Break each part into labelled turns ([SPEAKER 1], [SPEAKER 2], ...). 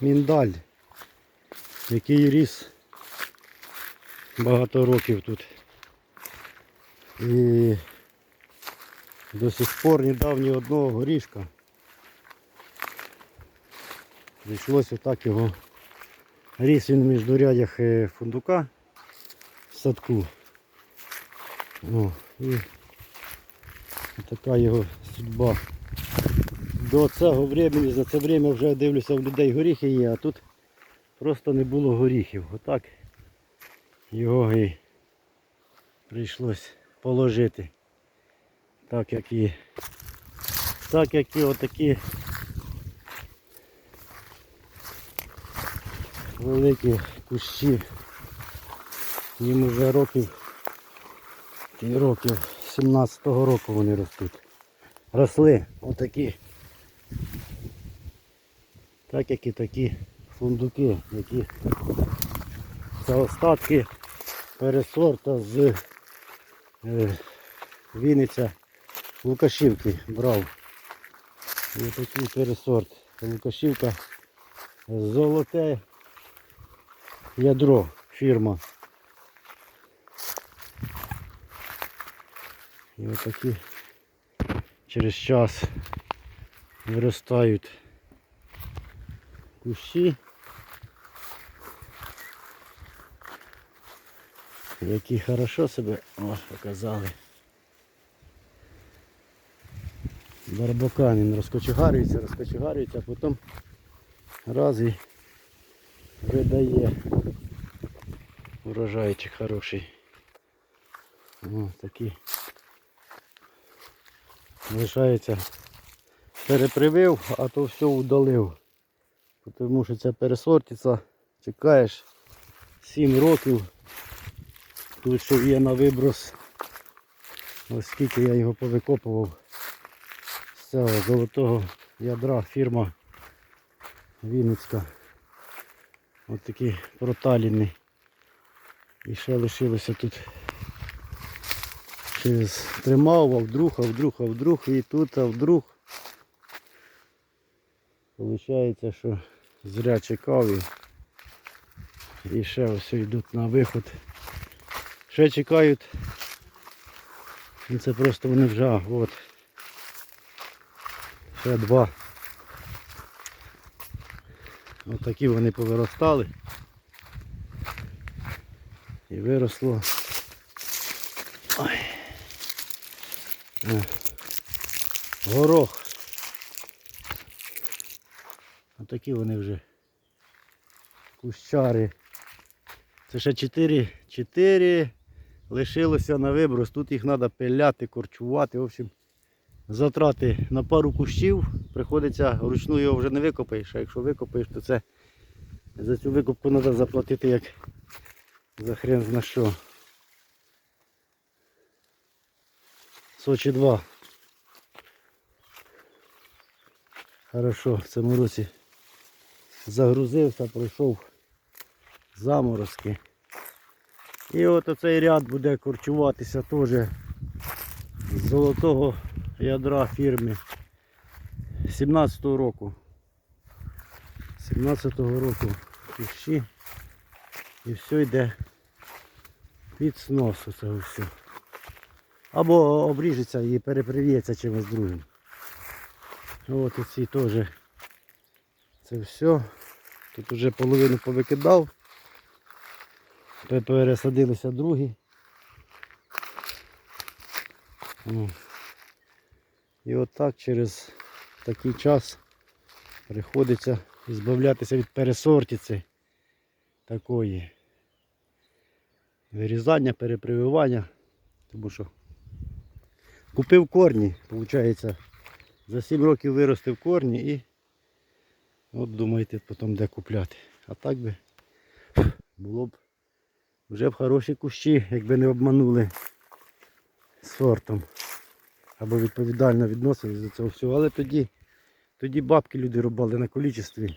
[SPEAKER 1] міндаль, який ріс багато років тут. І до сих пор не дав одного горішка. Прийшлося отак його. Ріс він в міждурядях е, фундука в садку. О, і така його судьба. До цього времени, за це время вже дивлюся в людей горіхи є, а тут просто не було горіхів. Отак його і прийшлось положити. Так як і так як і отакі великі кущі. Їм вже років років 17-го року вони ростуть. Росли отакі. Так як і такі фундуки, які це остатки пересорта з е, Вінниця Лукашівки брав. І такий пересорт. Лукашівка золоте ядро фірма. І отакі через час виростають кущі, які хорошо себе о, показали. Барбакан він розкочегарюється, розкочегарюється, а потім раз і видає урожайчик хороший. О, такі. Лишається перепривив, а то все удалив. Тому що ця пересортиця, чекаєш 7 років. Тут ще є на виброс. Ось скільки я його повикопував з цього золотого ядра фірма Вінницька. Ось такі проталіни. І ще лишилося тут через тримав, а вдруг, а вдруг, а вдруг, і тут, а вдруг. Получається, що зря чекав і, і ще ось йдуть на виход. Ще чекають. Ну, Це просто вони вже, от. Ще два. Ось такі вони повиростали. І виросло. Ой. Горох. Отакі вони вже кущари. Це ще 4, 4 лишилося на виброс. Тут їх треба пиляти, корчувати. В общем, затрати на пару кущів. Приходиться вручну його вже не викопаєш, а якщо викопаєш, то це за цю викопку треба заплатити як за хрен зна що. Сочі 2. Хорошо, в цьому році загрузився, пройшов заморозки. І от оцей ряд буде корчуватися теж з золотого ядра фірми 17-го року. 17-го року кущі і все йде під сносу цього все. Або обріжеться і переприв'ється чимось другим. От оці теж це все. Тут вже половину повикидав. Пересадилися другі. І отак через такий час приходиться збавлятися від пересортиці такої. Вирізання, перепрививання. Тому що купив корні, виходить, за 7 років виростив корні і от думаєте потім де купляти. А так би було б вже б хороші кущі, якби не обманули сортом. Або відповідально відносились до цього всього. Але тоді, тоді бабки люди робили на количестві.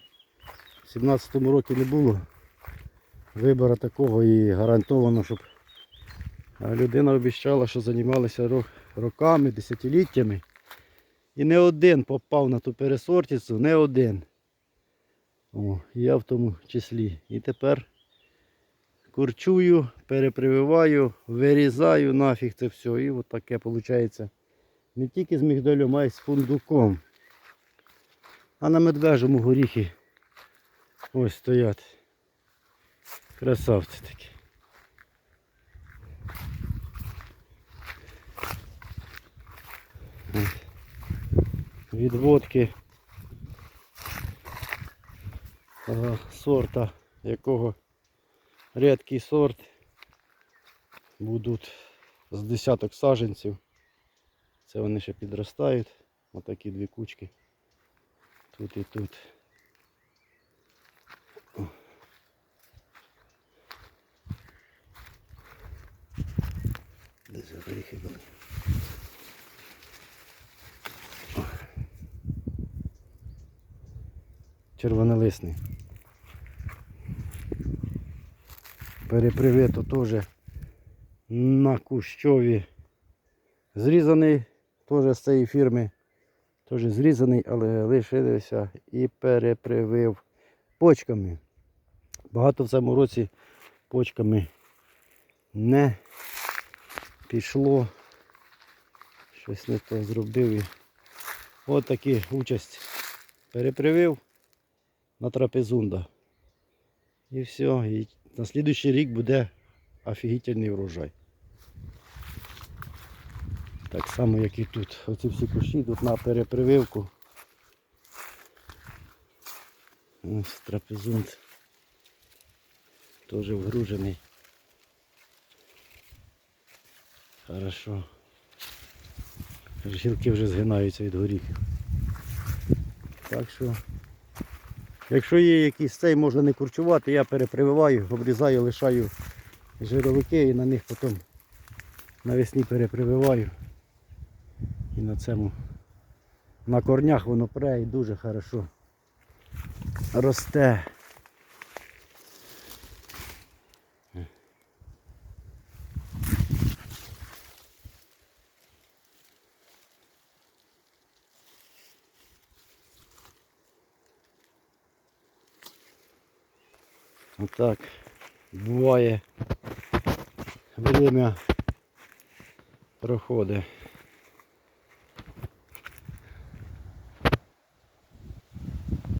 [SPEAKER 1] В 17-му році не було вибору такого і гарантовано, щоб людина обіцяла, що займалися роками, десятиліттями. І не один попав на ту пересортицю, не один. О, я в тому числі. І тепер курчую, перепрививаю, вирізаю нафіг це все. І от таке виходить. Не тільки з мігдалем, а й з фундуком. А на медвежому горіхи ось стоять. Красавці такі. Відводки е, сорта, якого рідкий сорт. Будуть з десяток саженців. Це вони ще підростають. Отакі дві кучки. Тут і тут. Де ж горіхи були? Червонолисний. Перепривито теж на кущові. Зрізаний теж з цієї фірми. Теж зрізаний, але лишився і перепривив почками. Багато в цьому році почками не пішло. Щось не то зробив. І от участь перепривив на трапезунда. І все. І на слідуючий рік буде офігітельний врожай. Так само, як і тут. Оці всі кущі тут на перепрививку. Ось трапезунт. Теж вгружений. Хорошо. Гілки вже згинаються від горіхів. Так що, якщо є якийсь цей, можна не курчувати, я перепрививаю, обрізаю, лишаю жировики і на них потім навесні перепрививаю. І на цьому на корнях воно пре і дуже хорошо росте. Отак буває время проходить.